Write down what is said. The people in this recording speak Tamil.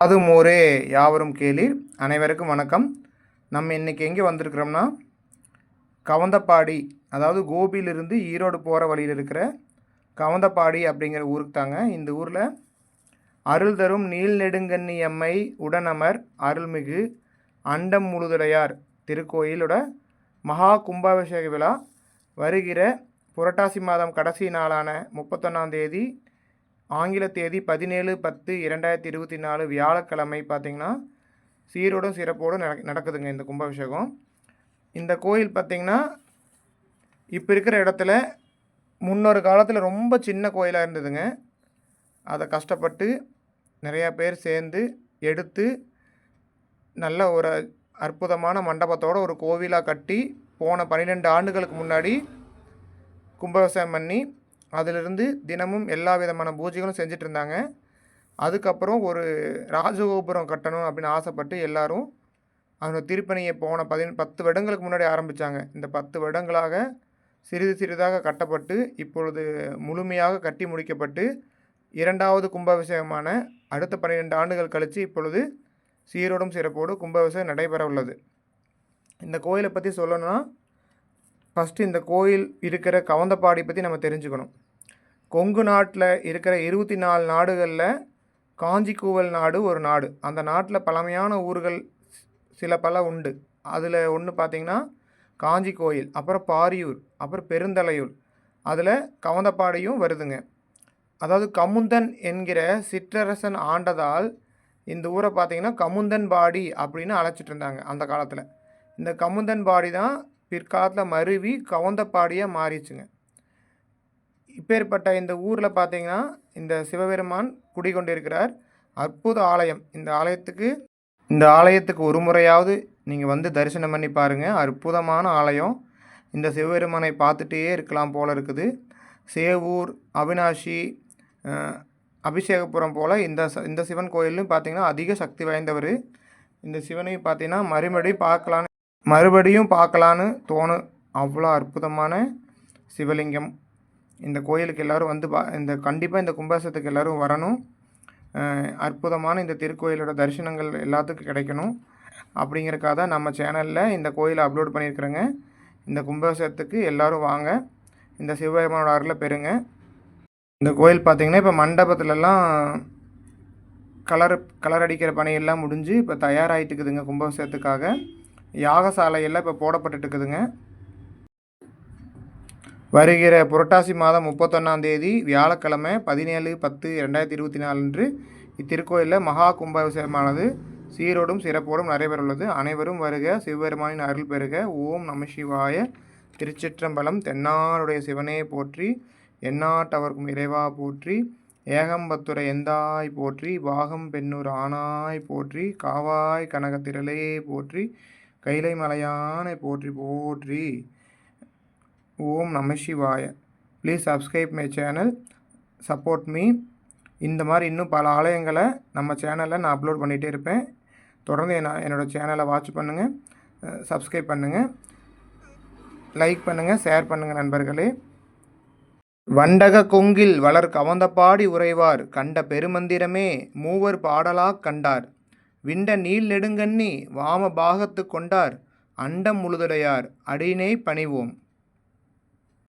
அதுவும் மோரே யாவரும் கேளீர். அனைவருக்கும் வணக்கம். நம்ம இன்றைக்கி எங்கே வந்திருக்கிறோம்னா கவந்தப்பாடி அதாவது கோபியிலிருந்து ஈரோடு போகிற வழியில் இருக்கிற கவந்தப்பாடி அப்படிங்கிற ஊருக்கு தாங்க. இந்த ஊரில் அருள் தரும் நீல் நெடுங்கண்ணி அம்மை உடனமர் அருள்மிகு அண்டம் முழுதுடையார் திருக்கோயிலோட மகா கும்பாபிஷேக விழா. வருகிற புரட்டாசி மாதம் கடைசி நாளான முப்பத்தொன்னாம் தேதி ஆங்கில தேதி பதினேழு பத்து இரண்டாயிரத்தி இருபத்தி நாலு வியாழக்கிழமை பார்த்திங்கன்னா சீரோடும் சிறப்போடும் நடக் நடக்குதுங்க இந்த கும்பாபிஷேகம். இந்த கோயில் பார்த்திங்கன்னா இப்போ இருக்கிற இடத்துல முன்னொரு காலத்தில் ரொம்ப சின்ன கோயிலாக இருந்ததுங்க. அதை கஷ்டப்பட்டு நிறையா பேர் சேர்ந்து எடுத்து நல்ல ஒரு அற்புதமான மண்டபத்தோடு ஒரு கோவிலாக கட்டி போன பன்னிரெண்டு ஆண்டுகளுக்கு முன்னாடி கும்பாபிஷேகம் பண்ணி அதிலிருந்து தினமும் எல்லா விதமான பூஜைகளும் செஞ்சுட்டு இருந்தாங்க அதுக்கப்புறம் ஒரு ராஜகோபுரம் கட்டணும் அப்படின்னு ஆசைப்பட்டு எல்லாரும் அந்த திருப்பணியை போன பதின பத்து வருடங்களுக்கு முன்னாடி ஆரம்பித்தாங்க இந்த பத்து வருடங்களாக சிறிது சிறிதாக கட்டப்பட்டு இப்பொழுது முழுமையாக கட்டி முடிக்கப்பட்டு இரண்டாவது கும்பாபிஷேகமான அடுத்த பன்னிரெண்டு ஆண்டுகள் கழித்து இப்பொழுது சீரோடும் சிறப்போடு கும்பாபிஷேகம் நடைபெற உள்ளது இந்த கோயிலை பற்றி சொல்லணும்னா ஃபஸ்ட்டு இந்த கோயில் இருக்கிற கவந்தப்பாடி பற்றி நம்ம தெரிஞ்சுக்கணும். கொங்கு நாட்டில் இருக்கிற இருபத்தி நாலு நாடுகளில் காஞ்சிக்கூவல் நாடு ஒரு நாடு. அந்த நாட்டில் பழமையான ஊர்கள் சில பல உண்டு. அதில் ஒன்று பார்த்திங்கன்னா காஞ்சி கோயில் அப்புறம் பாரியூர் அப்புறம் பெருந்தலையூர். அதில் கவந்தப்பாடியும் வருதுங்க. அதாவது கமுந்தன் என்கிற சிற்றரசன் ஆண்டதால் இந்த ஊரை பார்த்திங்கன்னா கமுந்தன்பாடி அப்படின்னு அழைச்சிட்டு இருந்தாங்க அந்த காலத்தில். இந்த கமுந்தன்பாடி தான் பிற்காலத்தில் மருவி கவுந்தப்பாடியாக மாறிச்சுங்க இப்பேற்பட்ட இந்த ஊரில் பார்த்தீங்கன்னா இந்த சிவபெருமான் குடிகொண்டிருக்கிறார். அற்புத ஆலயம். இந்த ஆலயத்துக்கு இந்த ஆலயத்துக்கு ஒரு முறையாவது நீங்கள் வந்து தரிசனம் பண்ணி பாருங்கள் அற்புதமான ஆலயம். இந்த சிவபெருமானை பார்த்துட்டே இருக்கலாம் போல் இருக்குது. சேவூர் அவினாஷி அபிஷேகபுரம் போல் இந்த இந்த சிவன் கோயிலும் பார்த்திங்கன்னா அதிக சக்தி வாய்ந்தவர். இந்த சிவனையும் பார்த்தீங்கன்னா மறுபடியும் பார்க்கலான்னு மறுபடியும் பார்க்கலான்னு தோணும் அவ்வளோ அற்புதமான சிவலிங்கம். இந்த கோயிலுக்கு எல்லோரும் வந்து பா இந்த கண்டிப்பாக இந்த கும்பாசத்துக்கு எல்லோரும் வரணும். அற்புதமான இந்த திருக்கோயிலோட தரிசனங்கள் எல்லாத்துக்கும் கிடைக்கணும். அப்படிங்கிறக்காக தான் நம்ம சேனலில் இந்த கோயிலை அப்லோட் பண்ணியிருக்கிறேங்க. இந்த கும்பாசத்துக்கு எல்லோரும் வாங்க. இந்த சிவபெருமானோட அருளை பெறுங்க. இந்த கோயில் பார்த்திங்கன்னா இப்போ மண்டபத்துலலாம் கலர் கலர் அடிக்கிற பணியெல்லாம் முடிஞ்சு இப்போ தயாராகிட்டுக்குதுங்க கும்பாபிஷேகத்துக்காக. யாகசாலையெல்லாம் இப்போ போடப்பட்டுட்டு இருக்குதுங்க. வருகிற புரட்டாசி மாதம் முப்பத்தொன்னாம் தேதி வியாழக்கிழமை பதினேழு பத்து ரெண்டாயிரத்தி இருபத்தி நாலு அன்று இத்திருக்கோயிலில் மகா கும்பாபிஷேகமானது. சீரோடும் சிறப்போடும் நடைபெறவுள்ளது. அனைவரும் வருக சிவபெருமானின் அருள் பெறுக ஓம் நம சிவாய. திருச்சிற்றம்பலம் தென்னாருடைய சிவனே போற்றி எந்நாட்டவர்க்கும் இறைவா போற்றி ஏகம்பத்துரை எந்தாய் போற்றி பாகம் பெண்ணூர் ஆனாய் போற்றி காவாய் கனகத்திரளே போற்றி கைலை மலையானை போற்றி போற்றி. ஓம் நம சிவாய. Please subscribe my channel support me இந்த மாதிரி இன்னும் பல ஆலயங்களை நம்ம சேனலில் நான் அப்லோட் பண்ணிகிட்டே இருப்பேன். தொடர்ந்து என்ன என்னோடய சேனலை வாட்ச் பண்ணுங்கள் சப்ஸ்கிரைப் பண்ணுங்கள் லைக் பண்ணுங்கள் ஷேர் பண்ணுங்கள் நண்பர்களே. வண்டக கொங்கில் வளர் கவந்தப்பாடி உறைவார் கண்ட பெருமந்திரமே மூவர் பாடலாக் கண்டார். விண்ட நீல் நெடுங்கண்ணி வாம பாகத்து கொண்டார் அண்டம் முழுதுடையார் அடியினை பணிவோம்.